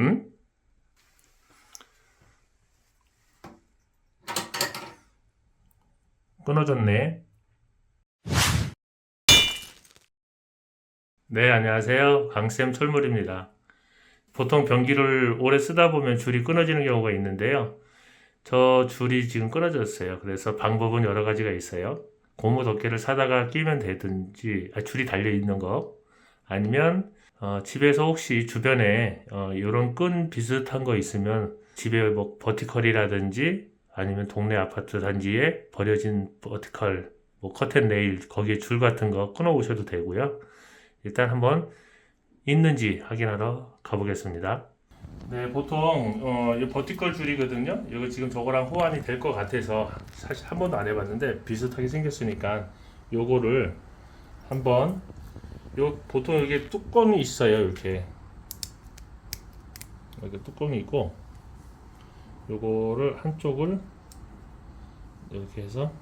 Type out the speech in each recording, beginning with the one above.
응? 끊어졌네. 네, 안녕하세요. 강쌤 철물입니다. 보통 변기를 오래 쓰다 보면 줄이 끊어지는 경우가 있는데요. 저 줄이 지금 끊어졌어요. 그래서 방법은 여러 가지가 있어요. 고무 덮개를 사다가 끼면 되든지, 아, 줄이 달려 있는 거. 아니면, 어, 집에서 혹시 주변에, 어, 이런 끈 비슷한 거 있으면 집에 뭐 버티컬이라든지 아니면 동네 아파트 단지에 버려진 버티컬, 뭐 커튼 네일, 거기에 줄 같은 거 끊어 오셔도 되고요. 일단 한번 있는지 확인하러 가보겠습니다. 네, 보통 어, 이 버티컬 줄이거든요. 이거 지금 저거랑 호환이 될 것 같아서 사실 한 번도 안 해봤는데 비슷하게 생겼으니까 요거를 한번 요 보통 여기 뚜껑이 있어요. 이렇게 이렇게 뚜껑이 있고 요거를 한쪽을 이렇게 해서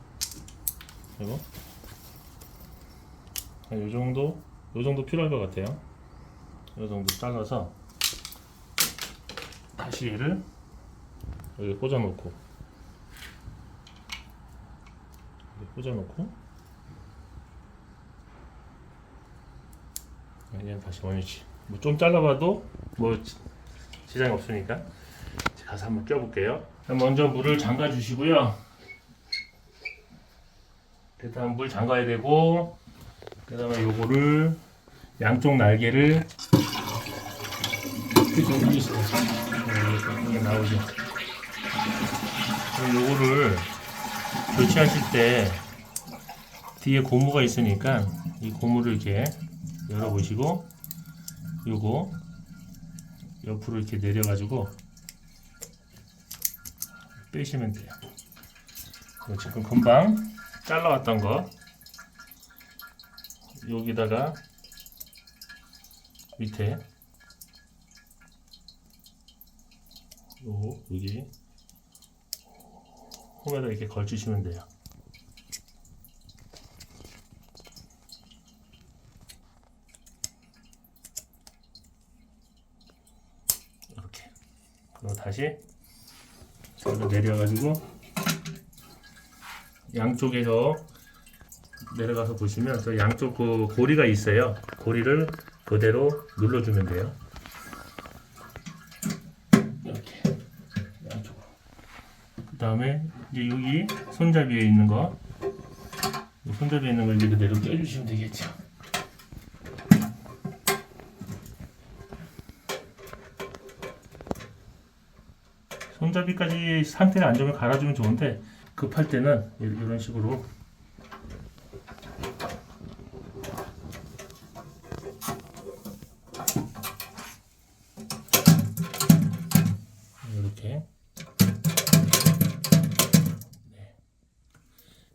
이거 한요 정도 요 정도 필요할 것 같아요. 요 정도 잘라서 다시 얘를 여기 꽂아 놓고 여기 꽂아 놓고 얘는 다시 원위치. 뭐 좀 잘라봐도 뭐 지- 지장이 없으니까 가서 한번 껴볼게요. 먼저 물을 잠가 주시고요. 일단 물 잠가야 되고 그 다음에 요거를 양쪽 날개를 이렇게 좀 올리세요. 네, 이게 나오죠. 요거를 교체하실 때 뒤에 고무가 있으니까 이 고무를 이렇게 열어보시고 요거 옆으로 이렇게 내려가지고 빼시면 돼요 지금 금방 잘라왔던 거 여기다가 밑에 요 여기 홈에다 이렇게 걸치시면 돼요. 그리고 다시 저기로 내려가지고 양쪽에서 내려가서 보시면 저 양쪽 그 고리가 있어요. 고리를 그대로 눌러주면 돼요. 이렇게 양쪽으로. 그 다음에 이제 여기 손잡이에 있는 거, 이 손잡이에 있는 걸 이제 그대로 껴주시면 되겠죠. 손잡이까지 상태가 안 좋으면 갈아주면 좋은데 급할 때는 이- 이런 식으로 이렇게 네.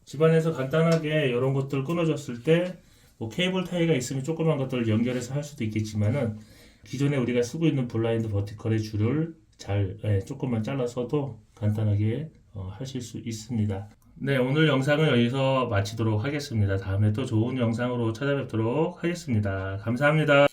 집안에서 간단하게 이런 것들 끊어졌을 때 뭐 케이블 타이가 있으면 조그만 것들을 연결해서 할 수도 있겠지만은 기존에 우리가 쓰고 있는 블라인드 버티컬의 줄을 잘 예, 조금만 잘라서도 간단하게 어, 하실 수 있습니다. 네, 오늘 영상은 여기서 마치도록 하겠습니다. 다음에 또 좋은 영상으로 찾아뵙도록 하겠습니다. 감사합니다.